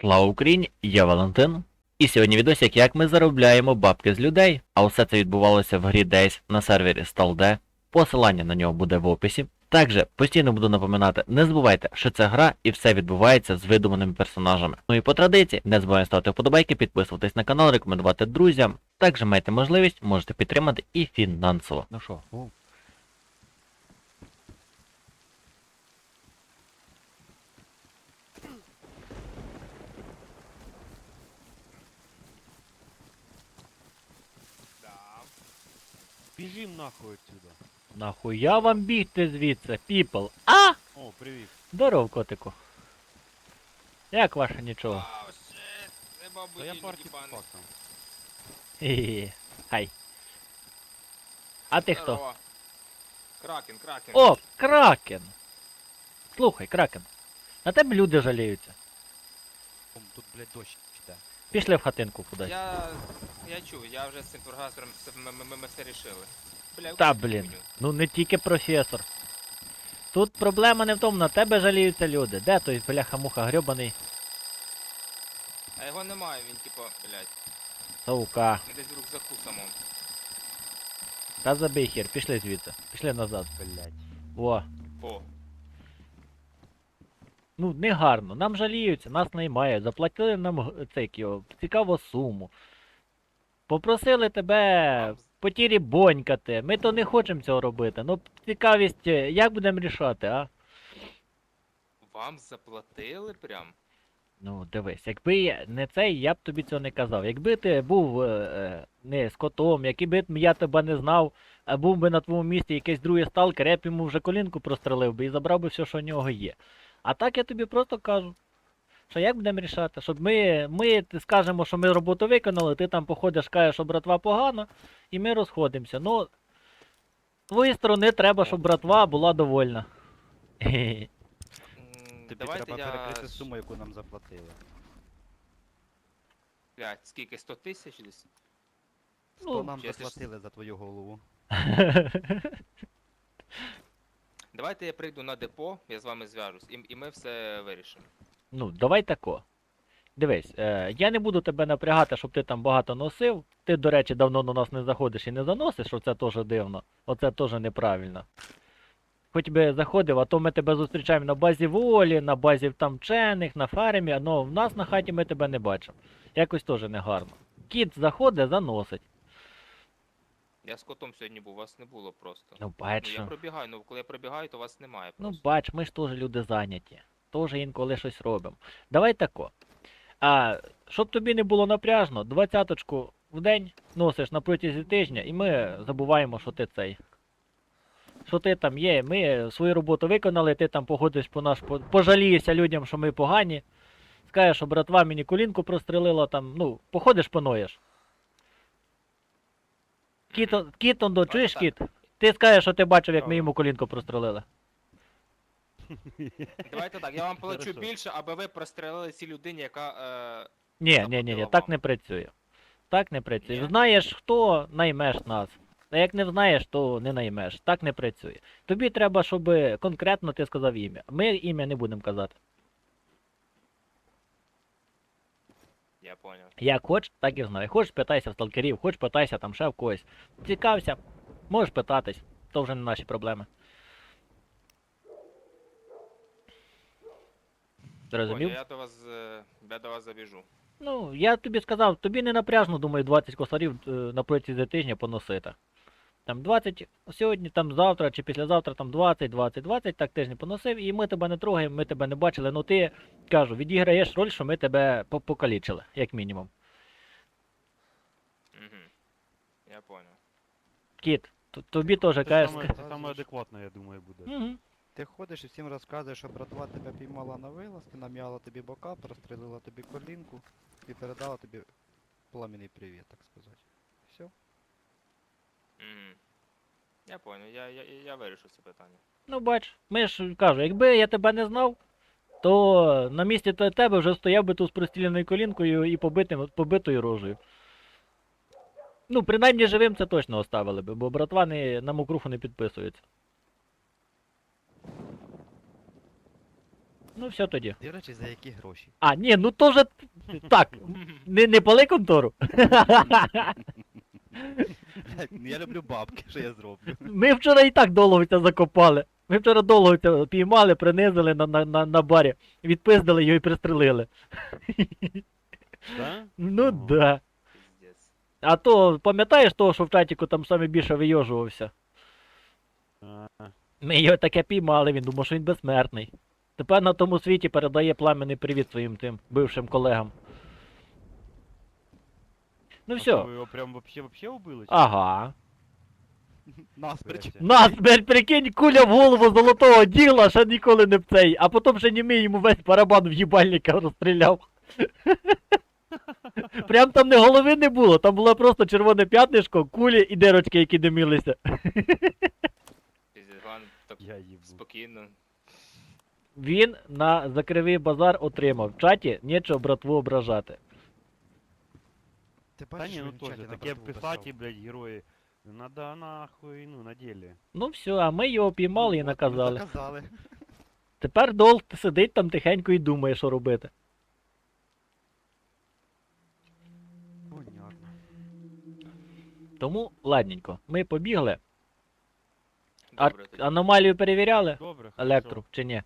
Слава Україні, я Валентин. І сьогодні відосик, як ми заробляємо бабки з людей. А усе це відбувалося в грі Days на сервері StalD. Посилання на нього буде в описі. Також постійно буду напоминати, не забувайте, що це гра і все відбувається з видуманими персонажами. Ну і по традиції, не забувайте ставити вподобайки, підписуватись на канал, рекомендувати друзям. Також маєте можливість, можете підтримати і фінансово. Ну що, Біжим нахуй отсюда. нахуя вам бігти звідси, піпл? А! О, привіт. Здоров, котику. Як ваше нічого? Вау, Та я бабудінь, парки їбаний. фактом. Хі-хі. Хай. А ти хто? Здорово. Кракен, кракен. О, Кракен! Слухай, Кракен. На тебе люди жаліються. Тут, блядь, дощ. Пішли в хатинку кудись. Я, я чув, я вже з цим професором все, ми, ми, ми все рішили. Бля, Та вибачте блін. хуйню. Ну не тільки професор. Тут проблема не в тому, на тебе жаліються люди. Де той бляха-муха грьобаний А його немає, він типу, блядь, Саука. десь в рюкзаку самому. Та забий хер, пішли звідси. Пішли назад. Блядь. О. О, Ну, не гарно. Нам жаліються, нас наймають, заплатили нам цей його, цікаву суму. Попросили тебе потірі бонькати. Ми то не хочемо цього робити. Ну, цікавість, е, як будемо рішати, а? вам заплатили прям? Ну, дивись, якби не цей, я б тобі цього не казав. Якби ти був е, е, не з котом, якби я тебе не знав, а був би на твоєму місці якийсь другий сталкер, я б йому вже колінку прострелив би і забрав би все, що в нього є. А так я тобі просто кажу, що як будемо рішати, щоб ми, ми скажемо, що ми роботу виконали, ти там походиш, кажеш, що братва погано, і ми розходимося. Ну, з твоєї сторони треба, щоб братва була довольна. Тобі Давайте треба я... перекрити суму, яку нам заплатили. Блядь, скільки? 100 тисяч десь? Сто Ну, нам чесно ж- заплатили за твою голову. Давайте я прийду на депо, я з вами зв'яжусь, і, і ми все вирішимо. Ну, давай тако. Дивись, е, я не буду тебе напрягати, щоб ти там багато носив. Ти, до речі, давно до нас не заходиш і не заносиш, що це теж дивно. Оце теж неправильно. Хоч би заходив, а то ми тебе зустрічаємо на базі волі, на базі там вчених, на фермі, але в нас на хаті ми тебе не бачимо. Якось теж не гарно. Кіт заходить, заносить. Я з котом сьогодні був, вас не було просто. Ну, Ну, я що- пробігаю, ну коли я пробігаю, то вас немає Ну, просто. бач, ми ж теж люди зайняті. Теж інколи щось робимо. Давай тако. А щоб тобі не було напряжно, двадцяточку в день носиш на протязі тижня, і ми забуваємо, що ти цей. Що ти там є, ми свою роботу виконали, ти там походиш по наш, пожалієшся людям, що ми погані. Скажеш, що братва мені колінку прострелила там, ну, походиш поноєш. Кітон, кітон, до чуєш так. кіт? Ти скажеш, що ти бачив, як ми йому колінку прострелили. Давайте так, я вам плачу Хорошо. більше, аби ви прострелили цій людині, яка. Е... Ні, ні, ні, ні, так не працює. Так не працює. Ні? Знаєш хто, наймеш нас. А як не знаєш, то не наймеш. Так не працює. Тобі треба, щоб конкретно ти сказав ім'я. Ми ім'я не будемо казати. Я понял. Як хочеш, так і знаю. Хоч питайся в сталкерів, хоч питайся там ще в когось. Цікався, можеш питатись, то вже не наші проблеми. Зрозумів? я до вас. е, Я до вас забіжу. Ну, я тобі сказав, тобі не напряжно, думаю, 20 косарів е, на протязі тижня поносити. Там 20 сьогодні, там завтра чи післязавтра, там 20, 20, 20, так тиждень поносив, і ми тебе не трогаємо, ми тебе не бачили. Ну ти, кажу, відіграєш роль, що ми тебе покалічили, як мінімум. Угу. Я поняв. Кіт, т- тобі теж Це кажеш. саме, це саме адекватно, я думаю, буде. Угу. Ти ходиш і всім розказуєш, що братва тебе піймала на вилазки, нам'яла тобі бока, прострелила тобі колінку і передала тобі пламенний привіт, так сказати. Все. Угу. Я поняв, я, я, я вирішу це питання. Ну бач, ми ж кажу, якби я тебе не знав, то на місці те- тебе вже стояв би тут з простріляною колінкою і побитим, побитою рожею. Ну, принаймні живим це точно оставили би, бо братва не, на мокруфу не підписується. Ну все тоді. До речі, за які гроші? А, ні, ну то вже так. Не, не пали контору. Я люблю бабки, що я зроблю. Ми вчора і так долговця закопали. Ми вчора долговця піймали, принизили на, на, на, на барі, відпиздили його і пристрелили. Да? Ну Ага. да. Пиздец. А то пам'ятаєш того, що в чатіку там саме більше вийожувався? А, Ми його таке піймали, він думав, що він безсмертний. Тепер на тому світі передає пламенний привіт своїм тим бившим колегам. Ну все. Ви його прям вообще вообще убили? чи? Ага. Насмерть. Здрасте. На смерть, прикинь, куля в голову золотого діла, ще ніколи не в цей. А потім ще німий йому весь барабан в їбальника розстріляв. Прям там не голови не було, там було просто червоне п'ятнишко, кулі і дирочки, які димілися. Так Я спокійно. Він на закривий базар отримав. В чаті нічого братву ображати. Ти Та бачиш, ні, ну таке братву писати, блядь, герої. Надо нахуй, ну, на ділі. Ну все, а ми його піймали і наказали. Наказали. Тепер Дол сидить там тихенько і думає, що робити. Понятно. Тому, ладненько, ми побігли. А, Добре, тоді. аномалію перевіряли? Добре, Електру чи ні?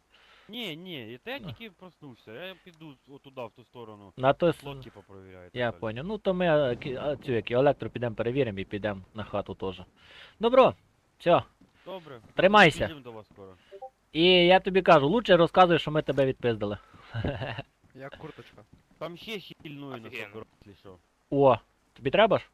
Ні, ні, та я Ну. тільки проснувся, я піду отуда, в ту сторону. На то с- Лодки попровіряю. Я понял. Ну то ми а, цю як електро підемо перевіримо і підемо на хату теж. Добро, все. Добре. Тримайся. Біжим до вас скоро. І я тобі кажу, лучше розказуй, що ми тебе відпиздили. Як курточка. Там ще хільнує на Офігенно. собор, якщо що. О, тобі треба ж?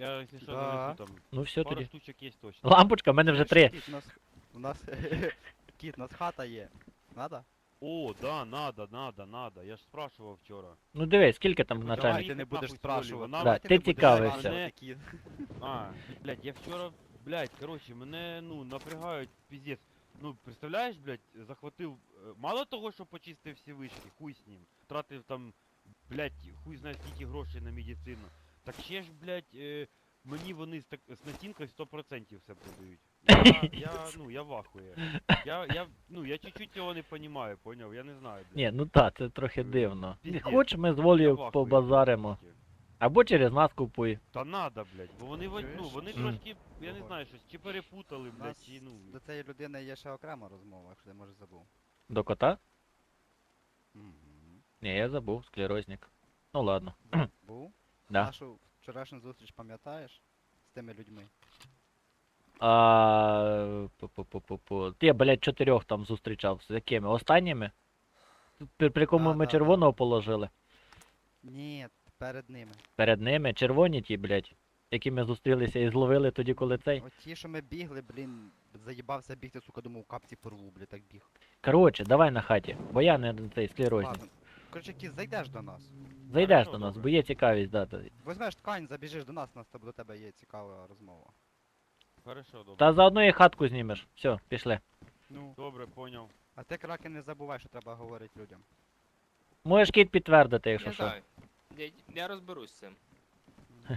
Я, якщо що, Да. занесу там. Ну все Пару тоді. штучок є точно. Лампочка, в мене вже три. У нас, у нас, кіт, у нас хата є. Надо? О, да, надо, надо, надо. Я ж спрашивав вчора. Ну дивись, скільки там на давай. чайник? Ти не будеш спрашувати. Да, ти цікавився. А, блядь, я вчора, блядь, короче, мене, ну, напрягають, пиздец. Ну, представляєш, блядь, захватив, е, мало того, що почистив всі вишки, хуй з ним. Тратив там, блядь, хуй знає скільки грошей на медицину. Так ще ж, блядь, е, мені вони з, так, з націнкою 100% все продають. Я, я, ну, я вахує. Я, я, ну, я чуть-чуть цього не понімаю, поняв? Я не знаю, блядь. Ні, ну так, це трохи дивно. Піздець. хоч ми з Я волею побазаримо. Або через нас купуй. Та надо, блядь, бо вони, во- ну, вони Мгм. трошки, я не знаю, щось, чи перепутали, У блядь, нас чи, ну... До цієї людини є ще окрема розмова, якщо ти може забув. До кота? Мгм. Ні, я забув, склерозник. Ну ладно. Був? Да. Нашу вчорашню зустріч пам'ятаєш? З тими людьми. А, пу-пу-пу-пу-пу. Ти, блядь, чотирьох там зустрічав. З якими? Останніми? При, при кому Да, ми да, червоного положили? Ні, перед ними. Перед ними червоні ті, блядь, які ми зустрілися і зловили тоді, коли цей. От ті, що ми бігли, блін, заїбався бігти, сука, думав, капці порву, блін, так біг. Коротше, давай на хаті, бо я не цей склерозник. Ладно. Коротше, кіт, зайдеш до нас. Зайдеш до нас, бо є цікавість, да. та- Возьмеш ткань, забіжиш до нас, у нас там до тебе є цікава розмова. Хорошо, добре. Та заодно і хатку знімеш. Все, пішли. Ну, Добре, поняв. а ти, кракен, не забувай, що треба говорити людям. Можеш кіт підтвердити, якщо що. знаю. Я, я розберусь з цим.